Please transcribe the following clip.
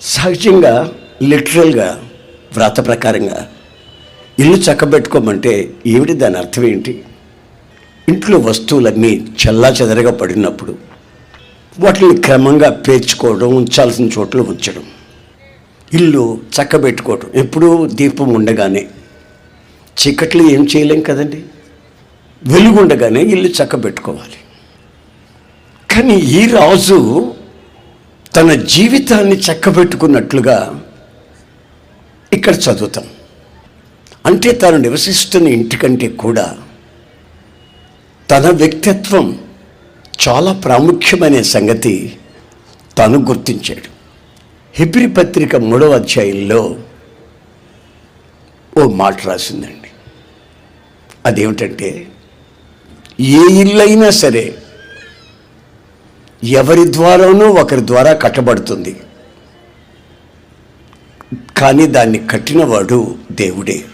సహజంగా లిటరల్గా వ్రత ప్రకారంగా ఇల్లు చక్కబెట్టుకోమంటే ఏమిటి దాని అర్థం ఏంటి? ఇంట్లో వస్తువులన్నీ చల్లా చెదరగా పడినప్పుడు వాటిని క్రమంగా పేర్చుకోవడం ఉంచాల్సిన చోట్ల ఉంచడం. ఇల్లు చక్కబెట్టుకోవడం ఎప్పుడూ దీపం ఉండగానే చీకట్లు ఏం చేయలేం కదండి? వెలుగుండగానే ఇల్లు చక్కబెట్టుకోవాలి. కానీ ఈ రాజు తన జీవితాన్ని చక్కబెట్టుకున్నట్లుగా ఇక్కడ చదువుతాం. అంటే తాను నివసిస్తున్న ఇంటికంటే కూడా తన వ్యక్తిత్వం చాలా ప్రాముఖ్యమనే సంగతి తాను గుర్తించాడు. హిబ్రి పత్రిక మూడవ అధ్యాయంలో ఓ మాట రాసిందండి. అదేమిటంటే ఏ ఇల్లైనా సరే ఎవరి ద్వారానో ఒకరి ద్వారా కట్టబడుతుంది. కానీ దాన్ని కట్టినవాడు దేవుడే.